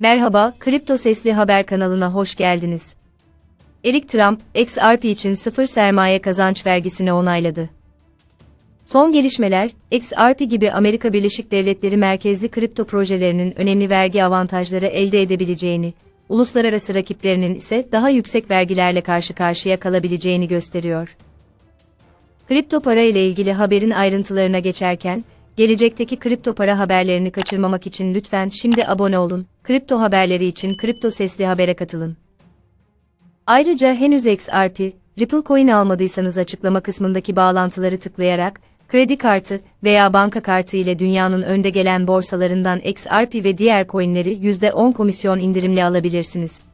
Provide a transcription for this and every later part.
Merhaba, Kripto Sesli Haber kanalına hoş geldiniz. Erik Trump, XRP için sıfır sermaye kazanç vergisini onayladı. Son gelişmeler, XRP gibi Amerika Birleşik Devletleri merkezli kripto projelerinin önemli vergi avantajları elde edebileceğini, uluslararası rakiplerinin ise daha yüksek vergilerle karşı karşıya kalabileceğini gösteriyor. Kripto para ile ilgili haberin ayrıntılarına geçerken, gelecekteki kripto para haberlerini kaçırmamak için lütfen şimdi abone olun. Kripto haberleri için Kripto Sesli Haber'e katılın. Ayrıca henüz XRP, Ripple Coin almadıysanız açıklama kısmındaki bağlantıları tıklayarak, kredi kartı veya banka kartı ile dünyanın önde gelen borsalarından XRP ve diğer coinleri %10 komisyon indirimli alabilirsiniz.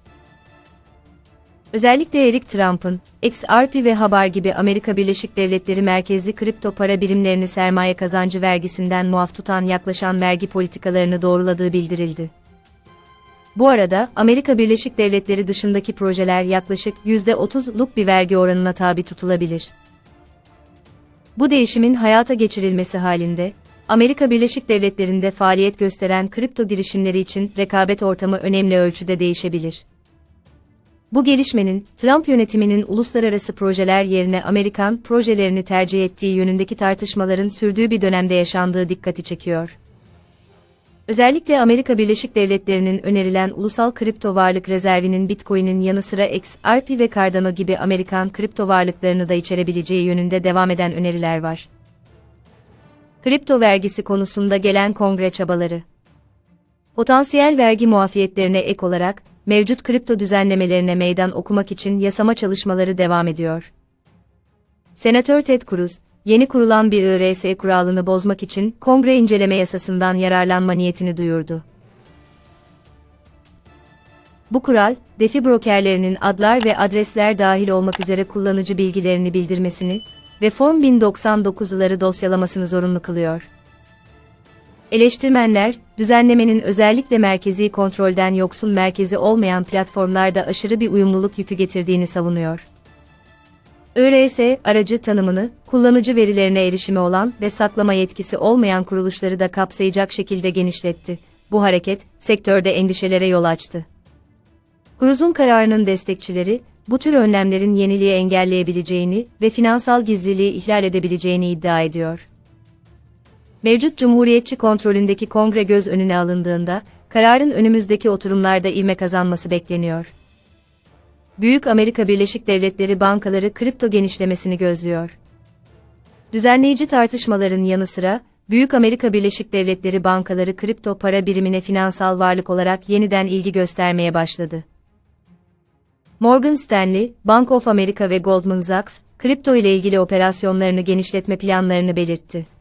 Özellikle Erik Trump'ın, XRP ve Habar gibi Amerika Birleşik Devletleri merkezli kripto para birimlerini sermaye kazancı vergisinden muaf tutan yaklaşan vergi politikalarını doğruladığı bildirildi. Bu arada, Amerika Birleşik Devletleri dışındaki projeler yaklaşık %30'luk bir vergi oranına tabi tutulabilir. Bu değişimin hayata geçirilmesi halinde, Amerika Birleşik Devletleri'nde faaliyet gösteren kripto girişimleri için rekabet ortamı önemli ölçüde değişebilir. Bu gelişmenin, Trump yönetiminin uluslararası projeler yerine Amerikan projelerini tercih ettiği yönündeki tartışmaların sürdüğü bir dönemde yaşandığı dikkati çekiyor. Özellikle Amerika Birleşik Devletleri'nin önerilen ulusal kripto varlık rezervinin Bitcoin'in yanı sıra XRP ve Cardano gibi Amerikan kripto varlıklarını da içerebileceği yönünde devam eden öneriler var. Kripto vergisi konusunda gelen kongre çabaları. Potansiyel vergi muafiyetlerine ek olarak, mevcut kripto düzenlemelerine meydan okumak için yasama çalışmaları devam ediyor. Senatör Ted Cruz, yeni kurulan bir IRS kuralını bozmak için kongre inceleme yasasından yararlanma niyetini duyurdu. Bu kural, defi brokerlerinin adlar ve adresler dahil olmak üzere kullanıcı bilgilerini bildirmesini ve Form 1099'ları dosyalamasını zorunlu kılıyor. Eleştirmenler, düzenlemenin özellikle merkezi kontrolden yoksun merkezi olmayan platformlarda aşırı bir uyumluluk yükü getirdiğini savunuyor. IRS, aracı tanımını, kullanıcı verilerine erişimi olan ve saklama yetkisi olmayan kuruluşları da kapsayacak şekilde genişletti. Bu hareket, sektörde endişelere yol açtı. Cruz'un kararının destekçileri, bu tür önlemlerin yeniliği engelleyebileceğini ve finansal gizliliği ihlal edebileceğini iddia ediyor. Mevcut Cumhuriyetçi kontrolündeki kongre göz önüne alındığında, kararın önümüzdeki oturumlarda ivme kazanması bekleniyor. Büyük Amerika Birleşik Devletleri bankaları kripto genişlemesini gözlüyor. Düzenleyici tartışmaların yanı sıra, Büyük Amerika Birleşik Devletleri bankaları kripto para birimine finansal varlık olarak yeniden ilgi göstermeye başladı. Morgan Stanley, Bank of America ve Goldman Sachs, kripto ile ilgili operasyonlarını genişletme planlarını belirtti.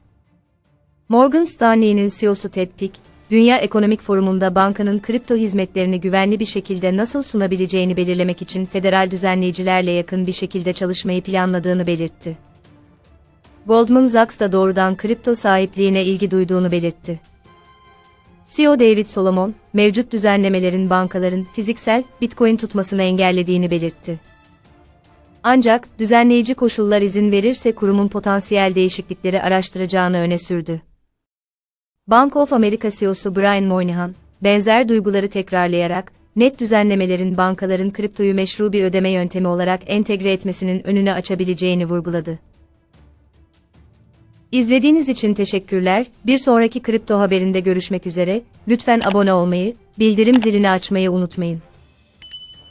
Morgan Stanley'nin CEO'su Ted Pick, Dünya Ekonomik Forumu'nda bankanın kripto hizmetlerini güvenli bir şekilde nasıl sunabileceğini belirlemek için federal düzenleyicilerle yakın bir şekilde çalışmayı planladığını belirtti. Goldman Sachs da doğrudan kripto sahipliğine ilgi duyduğunu belirtti. CEO David Solomon, mevcut düzenlemelerin bankaların fiziksel Bitcoin tutmasını engellediğini belirtti. Ancak düzenleyici koşullar izin verirse kurumun potansiyel değişiklikleri araştıracağını öne sürdü. Bank of America CEO'su Brian Moynihan, benzer duyguları tekrarlayarak, net düzenlemelerin bankaların kriptoyu meşru bir ödeme yöntemi olarak entegre etmesinin önünü açabileceğini vurguladı. İzlediğiniz için teşekkürler. Bir sonraki kripto haberinde görüşmek üzere. Lütfen abone olmayı, bildirim zilini açmayı unutmayın.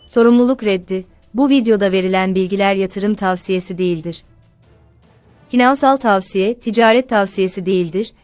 Sorumluluk reddi. Bu videoda verilen bilgiler yatırım tavsiyesi değildir. Finansal tavsiye, ticaret tavsiyesi değildir,